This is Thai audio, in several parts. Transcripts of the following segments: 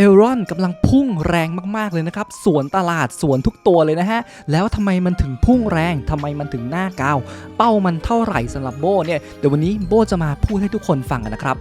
เอลรอนกำลังพุ่งแรงมากๆเลยนะครับสวนตลาดสวนทุกตัวเลยนะฮะ แล้วทำไมมันถึงพุ่งแรงทำไมมันถึงหน้ากาว เป้ามันเท่าไหร่สำหรับโบเนี่ย เดี๋ยววันนี้โบจะมาพูดให้ทุกคนฟังกันนะครับ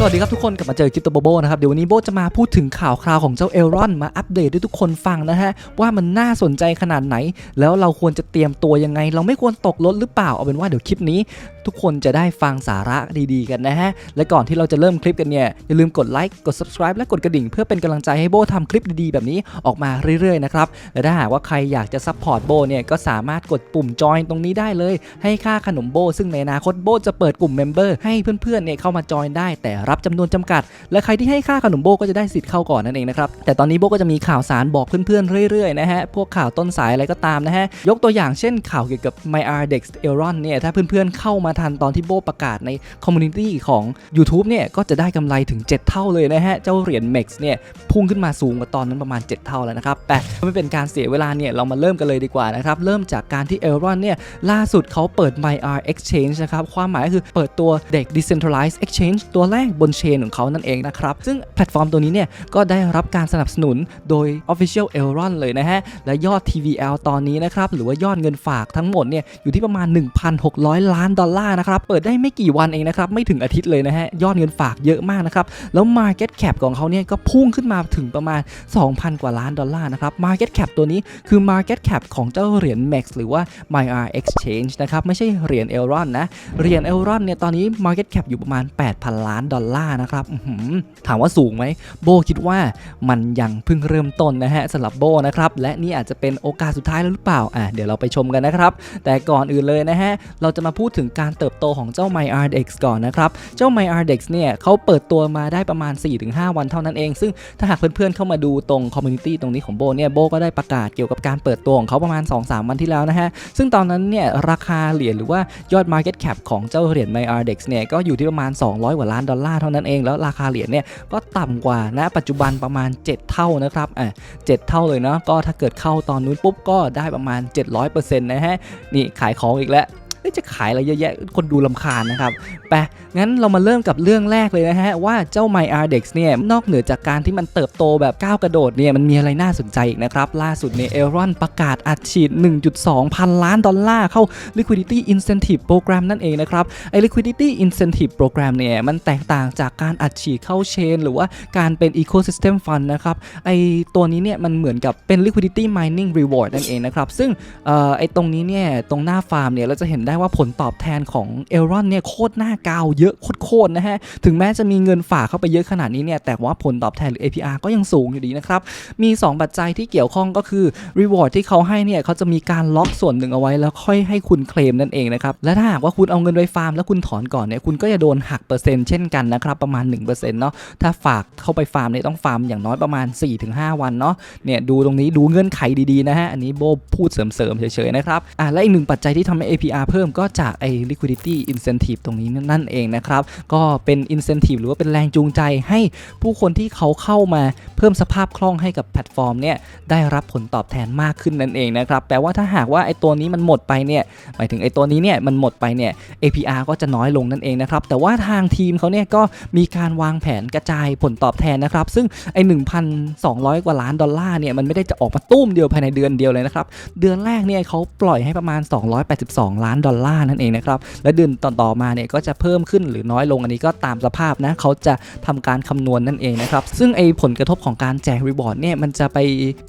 สวัสดีครับทุกคนกลับมาเจอคลิปตัวโบโบนะครับ เดี๋ยววันนี้โบจะมาพูดถึงข่าวคราวของเจ้าเอลรอนมาอัปเดตให้ทุกคนฟังนะฮะ ว่ามันน่าสนใจขนาดไหน แล้วเราควรจะเตรียมตัวยังไง เราไม่ควรตกรถหรือเปล่าเอาเป็นว่าเดี๋ยวคลิปนี้ทุกคนจะได้ฟังสาระดีๆกันนะฮะ และก่อนที่เราจะเริ่มคลิปกันเนี่ย อย่าลืมกดไลค์กด subscribe และกดกระดิ่ง เพื่อเป็นกำลังใจให้โบทำคลิปดีๆ แบบนี้ออกมาเรื่อยๆนะครับและถ้าหากว่าใครอยากจะซัพพอร์ตโบเนี่ยก็สามารถกดปุ่มจอยตรงนี้ได้เลย ให้ค่าขนมโบซึ่งในอนาคตโบจะเปิดกลุ่มเมมเบอร์ให้เพื่อนๆเนี่ยเข้ามาจอยได้แต่รับจำนวนจำกัด และใครที่ให้ค่าขนมโบก็จะได้สิทธิ์เข้าก่อนนั่นเองนะครับแต่ตอนนี้โบก็จะมีข่าวสารบอกเพื่อนๆเรื่อยๆนะฮะพวกข่าวต้นสายอะไรก็ตามนะฮะยกตัวอย่างเช่นข่าวเกี่ยวกับ My R Dex Elron เนี่ยถ้าเพื่อนๆเข้ามาทันตอนที่โบประกาศในคอมมูนิตี้ของ YouTube เนี่ยก็จะได้กำไรถึง 7 เท่าเลยนะฮะเจ้าเหรียญ MEX เนี่ยพุ่งขึ้นมาสูงกว่าตอนนั้นประมาณ 7 เท่าแล้วนะครับแต่ไม่เป็นการเสียเวลาเนี่ยเรามาเริ่มกันเลยดีกว่านะครับเริ่มจากการที่ Elron เนี่ยล่าสุดเขาเปิด MyR Exchange นะครับความหมายก็คือเปิดตัวเด็ก Decentralized Exchange ตัวแรกบนเชนของเขานั่นเองนะครับ ซึ่งแพลตฟอร์มตัวนี้เนี่ยก็ได้รับการสนับสนุนโดย Official Elron เลยนะฮะ และยอด TVL ตอนนี้นะครับ หรือว่ายอดเงินฝากทั้งหมดเนี่ยอยู่ที่ประมาณ 1,600 ล้านดอลลาร์นะครับ เปิดได้ไม่กี่วันเองนะครับ ไม่ถึงอาทิตย์เลยนะฮะ ยอดเงินฝากเยอะมากนะครับ แล้ว Market Cap ของเขาเนี่ยก็พุ่งขึ้นมาถึงประมาณ 2,000 กว่าล้านดอลลาร์นะครับ Market Cap ตัวนี้คือ Market Cap ของเจ้าเหรียญ MEX หรือว่า MyR Exchange นะครับไม่ใช่เหรียญ Elron นะเหรียญ Elron เนี่ยตอนนี้ Market Cap อยู่ประมาณ 8,000 ล้านดอลลาร์นะครับถามว่าสูงไหมโบคิดว่ามันยังเพิ่งเริ่มต้นนะฮะสำหรับโบนะครับและนี่อาจจะเป็นโอกาสสุดท้ายแล้วหรือเปล่าอะเดี๋ยวเราไปชมกันนะครับ แต่ก่อนอื่นเลยนะฮะเราจะมาพูดถึงการเติบโตของเจ้า MyRDX ก่อนนะครับเจ้า MyRDX เนี่ยเขาเปิดตัวมาได้ประมาณ 4-5 วันเท่านั้นเอง ซึ่งถ้าหากเพื่อนๆเข้ามาดูตรงคอมมูนิตี้ตรงนี้ของโบเนี่ยโบก็ได้ประกาศเกี่ยวกับการเปิดตัวของเขาประมาณ 2-3 วันที่แล้วนะฮะซึ่งตอนนั้นเนี่ยราคาเหรียญหรือว่ายอด Market Cap ของเจ้าเหรียญ MyRDX เนี่ยก็อยู่ที่ประมาณ 200กว่าล้านดอลลาร์เท่านั้นเอง แล้วราคาเหรียญเนี่ยก็ต่ำกว่าณปัจจุบันประมาณ 7 เท่านะครับอะเเท่าเลยเนาะก็ถ้าเกิดเข้าตอนนู้นปุ๊บก็ได้ประมาณ 700%นะฮะนี่ขายของอีกแล้ว จะขายอะไรเยอะแยะคนดูลำคาญนะครับไปงั้นเรามาเริ่มกับเรื่องแรกเลยนะฮะ ว่าเจ้า MyRDX เนี่ย นอกเหนือจากการที่มันเติบโตแบบก้าวกระโดดเนี่ย มันมีอะไรน่าสนใจอีกนะครับ ล่าสุดเนี่ยเอรอนประกาศอัดฉีด 1.2 พันล้านดอลลาร์เข้า Liquidity Incentive Program นั่นเองนะครับ ไอ้ Liquidity Incentive Program เนี่ย มันแตกต่างจากการอัดฉีดเข้าเชน หรือว่าการเป็น Ecosystem Fund นะครับไอ้ตัวนี้เนี่ยมันเหมือนกับเป็น Liquidity Mining Reward นั่นเองนะครับซึ่งเอ่อไอตรงนี้เนี่ยตรงหน้าฟาร์มเนี่ยเราจะเห็นได้ว่าผลตอบแทนของเอลรอนเนี่ยโคตรหน้ากาวเยอะโคตรๆนะฮะ ถึงแม้จะมีเงินฝากเข้าไปเยอะขนาดนี้เนี่ยแต่ว่าผลตอบแทนหรือ APR ก็ยังสูงอยู่ดีนะครับ มี 2 ปัจจัยที่เกี่ยวข้องก็คือ Reward ที่เขาให้เนี่ยเขาจะมีการล็อกส่วนหนึ่งเอาไว้แล้วค่อยให้คุณเคลมนั่นเองนะครับ และถ้าหากว่าคุณเอาเงินไปฟาร์มแล้วคุณถอนก่อนเนี่ยคุณก็จะโดนหักเปอร์เซ็นต์เช่นกันนะครับประมาณ1%เนาะถ้าฝากเข้าไปฟาร์มเนี่ยต้องฟาร์มอย่างน้อยประมาณ 4-5 วันเนาะเนี่ยดูตรงนี้ดูเงื่อนไขดีๆนะฮะอันนี้โบพูดเสริมๆเฉยๆนะครับอะและอีกหนึ่งปัจจัยที่ทำให้ APR เพิ่มก็จากไอ้ liquidity incentive ตรงนี้นั่นเองนะครับ ก็เป็น incentive หรือว่าเป็นแรงจูงใจให้ผู้คนที่เขาเข้ามาเพิ่มสภาพคล่องให้กับแพลตฟอร์มเนี่ยได้รับผลตอบแทนมากขึ้นนั่นเองนะครับ แปลว่าถ้าหากว่าไอ้ตัวนี้มันหมดไปเนี่ยหมายถึงไอ้ตัวนี้เนี่ยมันหมดไปเนี่ย APR ก็จะน้อยลงนั่นเองนะครับ แต่ว่าทางทีมเขาเนี่ยก็มีการวางแผนกระจายผลตอบแทนนะครับ ซึ่งไอ้1,200 กว่าล้านดอลลาร์เนี่ยมันไม่ได้จะออกมาตุ้มเดียวภายในเดือนเดียวเลยนะครับ เดือนแรกเนี่ยเขาปล่อยให้ประมาณ 282 ล้านดอลลาร์นั่นเองนะครับและเดือนต่อๆมาเนี่ยก็จะเพิ่มขึ้นหรือน้อยลงอันนี้ก็ตามสภาพนะเขาจะทำการคำนวณนั่นเองนะครับซึ่งไอ้ผลกระทบของการแจกรีบอร์ดเนี่ยมันจะไป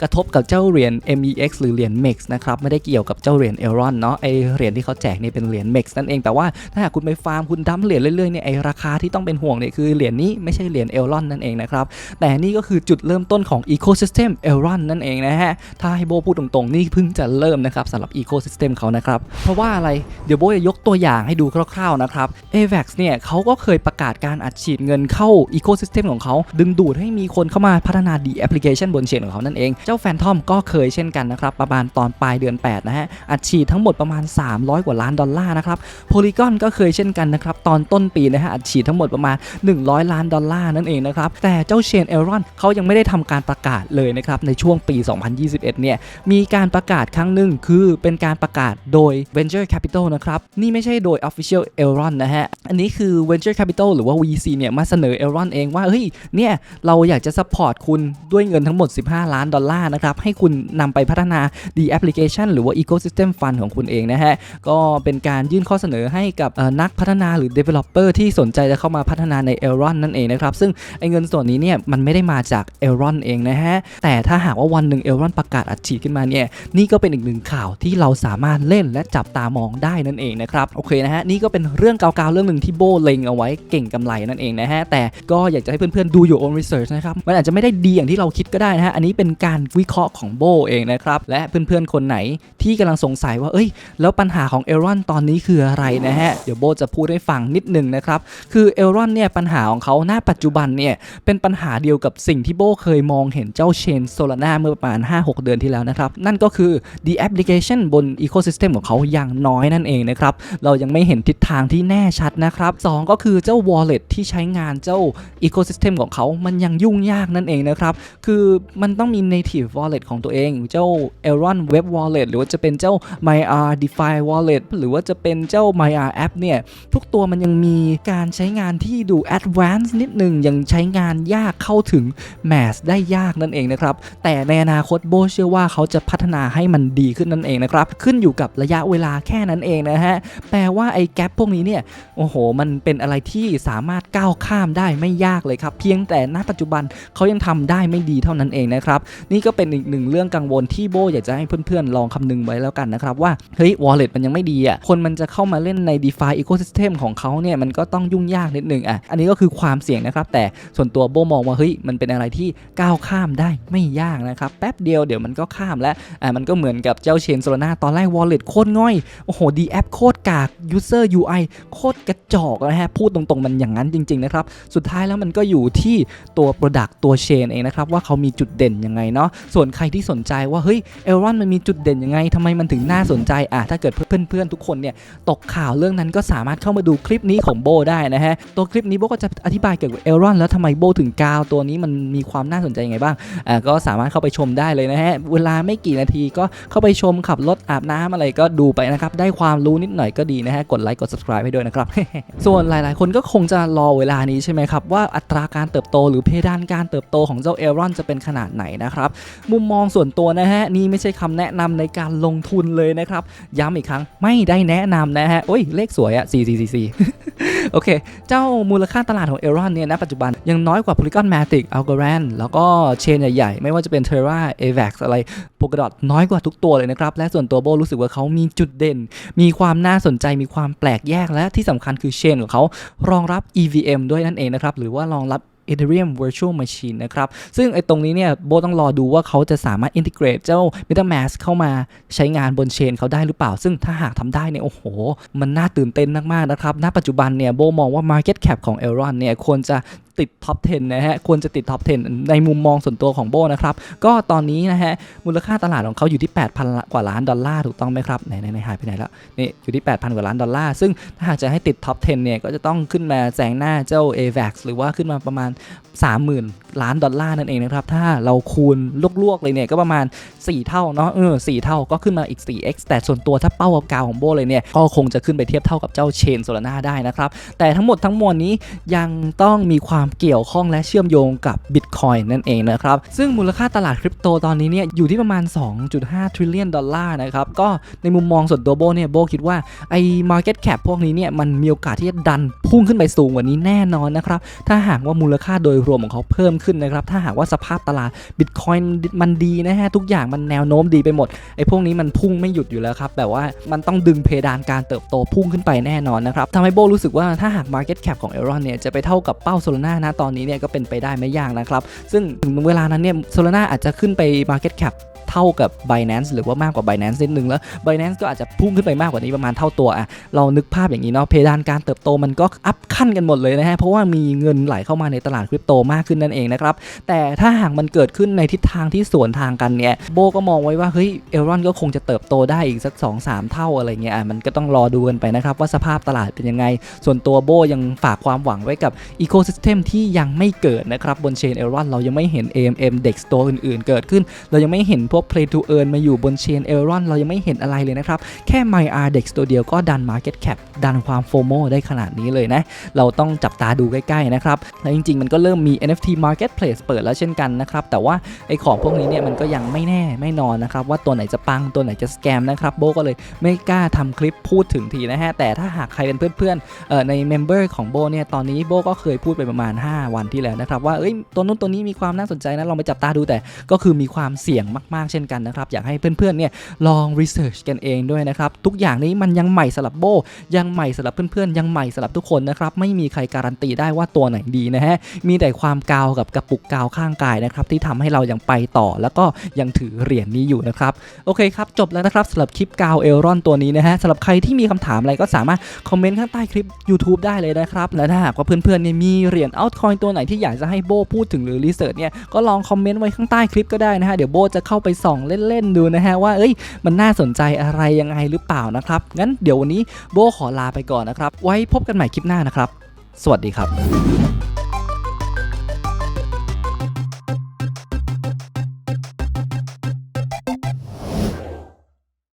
กระทบกับเจ้าเหรียญ MEX หรือเหรียญ MEX นะครับไม่ได้เกี่ยวกับเจ้าเหรียญ Elron เนาะไอเหรียญที่เขาแจกเนี่ยเป็นเหรียญ MEX นั่นเองแต่ว่าถ้าหากคุณไปฟาร์มคุณดั้มเหรียญเรื่อยๆเนี่ยไอราคาที่ต้องเป็นห่วงเนี่ยคือเหรียญนี้ไม่ใช่เหรียญ Elron นั่นเองนะครับแต่นี่ก็คือจุดเริ่มต้นของ Ecosystem Elron นั่นเองนะฮะถ้าให้โบพูดตรงๆนี่เพิ่งจะเริ่มนะครับสำหรับ Ecosystem เขานะครับเพราะว่าอะไรเดี๋ยวโบจะยกตัวอย่างให้ดูคร่าวๆนะครับ AVAX เนี่ยเขาก็เคยประกาศการอัดฉีดเงินเข้า Ecosystem ของเขา ดึงดูดให้มีคนเข้ามาพัฒนาดีแอปพลิเคชันบนเชนของเขานั่นเอง เจ้า Phantom ก็เคยเช่นกันนะครับ ประมาณตอนปลายเดือน 8 นะฮะ อัดฉีดทั้งหมดประมาณ 300 กว่าล้านดอลลาร์นะครับ Polygon ก็เคยเช่นกันนะครับ ตอนต้นปีนะฮะ อัดฉีดทั้งหมดประมาณ 100 ล้านดอลลาร์นั่นเองนะครับ แต่เจ้าเชนเอรอนเขายังไม่ได้ทำการประกาศเลยนะครับในช่วงปี 2021 เนี่ยมีการประกาศครั้งหนึ่งคือเป็นการประกาศโดย Venture Capital นะครับ นี่ไม่ใช่โดย Official Elron นะฮะ อันนี้คือ Venture Capital หรือว่า VC เนี่ยมาเสนอ Elron เองว่า เฮ้ย เนี่ย เราอยากจะ support คุณด้วยเงินทั้งหมด 15 ล้านดอลลาร์นะครับ ให้คุณนำไปพัฒนา The Application หรือว่า Ecosystem Fund ของคุณเองนะฮะ ก็เป็นการยื่นข้อเสนอให้กับนักพัฒนาหรือ Developer ที่สนใจจะเข้ามาพัฒนาใน Elron นั่นเองนะครับ ซึ่งไอ้เงินส่วนนี้เนี่ยมันไม่ได้มาจาก Elron เองนะฮะ แต่ถ้าหากว่าวันหนึ่ง Elron ประกาศอัดฉีดขึ้นมาเนี่ย นี่ก็เป็นอีกหนึ่งข่าวที่เราสามารถเล่นและจับตามองได้นั่นเองนะครับโอเคนะฮะนี่ก็เป็นเรื่องเก่าๆเรื่องหนึ่งที่โบเล็งเอาไว้เก่งกำไรนั่นเองนะฮะแต่ก็อยากจะให้เพื่อนๆดู your own research นะครับมันอาจจะไม่ได้ดีอย่างที่เราคิดก็ได้นะฮะอันนี้เป็นการวิเคราะห์ของโบเองนะครับและเพื่อนๆคนไหนที่กำลังสงสัยว่าเอ้ย แล้วปัญหาของเอรอนตอนนี้คืออะไรนะฮะเดี๋ยวโบจะพูดให้ฟังนิดหนึงนะครับคือเอรอนเนี่ยปัญหาของเขาหน้าปัจจุบันเนี่ยเป็นปัญหาเดียวกับสิ่งที่โบเคยมองเห็นเจ้าเชนโซลาร่าเมื่อประมาณ 5-6 เดือนที่แล้วนะครับนั่นก็คือ the application บน ecosystem ของเขาอย่างน้อยนั่น่นเองนะครับ เรายังไม่เห็นทิศทางที่แน่ชัดนะครับ 2 ก็คือเจ้า wallet ที่ใช้งานเจ้า ecosystem ของเขา มันยังยุ่งยากนั่นเองนะครับ คือมันต้องมี native wallet ของตัวเอง เจ้า Elron Web Wallet หรือว่าจะเป็นเจ้า MyR DeFi Wallet หรือว่าจะเป็นเจ้า MyR App เนี่ย ทุกตัวมันยังมีการใช้งานที่ดู advanced นิดหนึ่งยังใช้งานยากเข้าถึง mass ได้ยากนั่นเองนะครับ แต่ในอนาคตโบเชื่อว่าเขาจะพัฒนาให้มันดีขึ้นนั่นเองนะครับ ขึ้นอยู่กับระยะเวลาแค่นั้นเองนะฮะ แปลว่าไอ้แกลพวกนี้เนี่ย โอ้โห มันเป็นอะไรที่สามารถก้าวข้ามได้ไม่ยากเลยครับ เพียงแต่ณปัจจุบันเขายังทำได้ไม่ดีเท่านั้นเองนะครับ นี่ก็เป็นอีกหนึ่งเรื่องกังวลที่โบอยากจะให้เพื่อนๆ ลองคำนึงไว้แล้วกันนะครับ ว่า เฮ้ย wallet มันยังไม่ดีอะ คนมันจะเข้ามาเล่นใน DeFi ecosystem ของเขาเนี่ย มันก็ต้องยุ่งยากนิดนึงอะ อันนี้ก็คือความเสี่ยงนะครับ แต่ส่วนตัวโบมองว่า เฮ้ย มันเป็นอะไรที่ก้าวข้ามได้ไม่ยากนะครับ แป๊บเดียวเดี๋ยวมันก็ข้ามแล้ว อ่า มันก็เหมือนกับเจ้าเชนโซลาร่าตอนแรก wallet โคตรง่อย โอ้โหดีแอปโคตรกาก user UI โคตรกระจอกนะฮะ พูดตรงๆ มันอย่างนั้นจริง ๆ นะครับ สุดท้ายแล้วมันก็อยู่ที่ตัว Product ตัว Chain เองนะครับ ว่าเขามีจุดเด่นยังไงเนาะส่วนใครที่สนใจว่า เฮ้ยเอลรอนมันมีจุดเด่นยังไงทำไมมันถึงน่าสนใจอะถ้าเกิดเพื่อนๆทุกคนเนี่ยตกข่าวเรื่องนั้นก็สามารถเข้ามาดูคลิปนี้ของโบได้นะฮะตัวคลิปนี้โบก็จะอธิบายเกี่ยวกับเอลรอนแล้วทำไมโบถึงกาวตัวนี้มันมีความน่าสนใจยังไงบ้างอ่าก็สามารถเข้าไปชมได้เลยนะฮะเวลาไม่กี่นาทีก็เข้าไปชมขับรถอาบน้ำอะไรก็ดูไปนะครับได้ความความรู้นิดหน่อยก็ดีนะฮะ กดไลค์กด subscribe ให้ด้วยนะครับ ส่วนหลายๆ คนก็คงจะรอเวลานี้ใช่ไหมครับ ว่าอัตราการเติบโตหรือเพดานการเติบโตของเจ้าเอลรอนจะเป็นขนาดไหนนะครับ มุมมองส่วนตัวนะฮะ นี่ไม่ใช่คำแนะนำในการลงทุนเลยนะครับ ย้ำอีกครั้งไม่ได้แนะนำนะฮะโอ้ยเลขสวยอะ4 4 4 4โอเค เจ้ามูลค่าตลาดของเอรอนเนี่ยณปัจจุบันยังน้อยกว่า Polygon Matic Algorand แล้วก็เชนใหญ่ๆ ไม่ว่าจะเป็น Terra Avax อะไร Polkadot น้อยกว่าทุกตัวเลยนะครับ และส่วนตัวโบรู้สึกว่าเขามีจุดเด่น มีความน่าสนใจมีความแปลกแยกและที่สำคัญคือเชนของเขารองรับ EVM ด้วยนั่นเองนะครับ หรือว่ารองรับ Ethereum Virtual Machine นะครับ ซึ่งไอ้ตรงนี้เนี่ยโบต้องรอดูว่าเขาจะสามารถ integrate เจ้า MetaMask เข้ามาใช้งานบนเชนเขาได้หรือเปล่า ซึ่งถ้าหากทำได้เนี่ย โอ้โห มันน่าตื่นเต้นมาก ๆ นะครับ ณ ปัจจุบันเนี่ยโบมองว่า Market Cap ของ Elron เนี่ยควรจะ ติดท็อป 10 นะฮะ ควรจะติดท็อป 10 ในมุมมองส่วนตัวของโบนะครับ ก็ตอนนี้นะฮะ มูลค่าตลาดของเขาอยู่ที่ 8,000 กว่าล้านดอลลาร์ถูกต้องไหมครับไหนไหนหายไปไหนแล้ว นี่อยู่ที่ 8,000 กว่าล้านดอลลาร์ ซึ่งถ้าหากจะให้ติดท็อป 10 เนี่ย ก็จะต้องขึ้นมาแซงหน้าเจ้า AVAX หรือว่าขึ้นมาประมาณ 30,000 ล้านดอลลาร์นั่นเองนะครับ ถ้าเราคูณลวกๆเลยเนี่ยก็ประมาณ 4 เท่าเนาะ เออ4เท่าก็ขึ้นมาอีก 4x แต่ส่วนตัวถ้าเป้ากาวของโบเลยเนี่ย ก็คงจะขึ้นไปเทียบเท่ากับเจ้าเชนโซลาร่าได้นะครับ แต่ทั้งหมดทั้งมวลนี้ยังต้องมีความเกี่ยวข้องและเชื่อมโยงกับ Bitcoin นั่นเองนะครับ ซึ่งมูลค่าตลาดคริปโตตอนนี้เนี่ยอยู่ที่ประมาณ 2.5 trillion ดอลลาร์นะครับ ก็ในมุมมองส่วนตัวโบเนี่ยโบคิดว่าไอ้ market cap พวกนี้เนี่ยมันมีโอกาสที่จะดันพุ่งขึ้นไปสูงกว่านี้แน่นอนนะครับ ถ้าหากว่ามูลค่าโดยรวมของเขาเพิ่มขึ้นนะครับ ถ้าหากว่าสภาพตลาด Bitcoin มันดีนะฮะทุกอย่างมันแนวโน้มดีไปหมดไอ้พวกนี้มันพุ่งไม่หยุดอยู่แล้วครับแต่ว่ามันต้องดึงเพดานการเติบโตพุ่งขึ้นไปแน่นอนนะครับทำให้โบรู้สึกว่าถ้าหาก Market Cap ของ e r o n เนี่ยจะไปเท่ากับเป้าโซลาร่านะตอนนี้เนี่ยก็เป็นไปได้ไม่ยากนะครับ ซึ่งถึงเวลานั้นเนี่ยโซลาร่าอาจจะขึ้นไป Market Cap เท่ากับ Binance หรือว่ามากกว่า Binance นิดนึงแล้ว Binance ก็อาจจะพุ่งขึ้นไปมากกว่านี้ประมาณเท่าตัวอะเรานึกภาพอย่างนี้เนาะเพดานการเติบโตมันก็อัพขั้นกันหมดเลยนะฮะเพราะว่ามีเงินไหลเข้ามาในตลาดคริปโตมากขึ้นนั่นเองนะครับแต่ถ้าหากมันเกิดขึ้นในทิศทางที่สวนทางกันเนี่ยโบก็มองไว้ว่าเฮ้ยเอลรอนก็คงจะเติบโตได้อีกสัก 2-3 เท่าอะไรเงี้ยมันก็ต้องรอดูกันไปนะครับว่าสภาพตลาดเป็นยังไง ส่วนตัวโบยังฝากความหวังไว้กับอีโค y ิสเ m มที่ยังไม่เกิดนะครับบนเชนเอลรอนเรายังไม่เห็น AMM DEX ตัวอื่นๆ เกิดขึ้น เรายังไม่เห็นพวกวก Play to Earn มาอยู่บนเชนเอรอนเรายังไม่เห็นอะไรเลยนะครับ แค่ MyRDEX ตัวเดียวก็ดัน Market Cap ดันความ FOMO ได้ขนาดนี้เลยนะ เราต้องจับตาดูใกล้ๆนะครับ และจริงๆ มันก็เริ่มมี NFT Marketplace เปิดแล้วเช่นกันนะครับ แต่ว่าไอ้ของพวกนี้เนี่ยมันก็ยังไม่แน่ไม่นอนนะครับ ว่าตัวไหนจะปังตัวไหนจะสแกมนะครับโบก็เลยไม่กล้าทำคลิปพูดถึงทีนะฮะแต่ถ้าหากใครเป็นเพื่อนๆในเมมเบอร์ของโบเนี่ยตอนนี้โบก็เคยพูดไปประมาณ 5 วันที่แล้วนะครับว่าเอ้ยตัวนู้นตัวนี้มีความน่าสนใจนะลองไปจับตาดูแต่ก็คือมีความเสี่ยงมากๆเช่นกันนะครับ อยากให้เพื่อนๆเนี่ยลองรีเสิร์ชกันเองด้วยนะครับ ทุกอย่างนี้มันยังใหม่สำหรับโบ ยังใหม่สำหรับเพื่อนๆ ยังใหม่สำหรับทุกคนนะครับ ไม่มีใครการันตีได้ว่าตัวไหนดีนะฮะ มีแต่ความกาวกับกระปุกกาวข้างกายนะครับ ที่ทำให้เรายังไปต่อแล้วก็ยังถือเหรียญนี้อยู่นะครับ โอเคครับ จบแล้วนะครับสำหรับคลิปกาวเอลรอนตัวนี้นะฮะสำหรับใครที่มีคำถามอะไรก็สามารถคอมเมนต์ข้างใต้คลิป YouTube ได้เลยนะครับและถ้าหากว่าเพื่อนๆเนี่ยมีเหรียญอัลคอยตัวไหนที่อยากจะให้โบพูดถึงหรือรีเสิร์ชเนี่ยก็ลองคอมเมนต์ไว้ข้างใต้คลิปก็ได้นะฮะเดี๋ยวโบจะเข้าไปส่องเล่นๆดูนะฮะว่าเอ้ยมันน่าสนใจอะไรยังไงหรือเปล่านะครับงั้นเดี๋ยววันนี้โบขอลาไปก่อนนะครับ ไว้พบกันใหม่คลิปหน้านะครับ สวัสดีครับ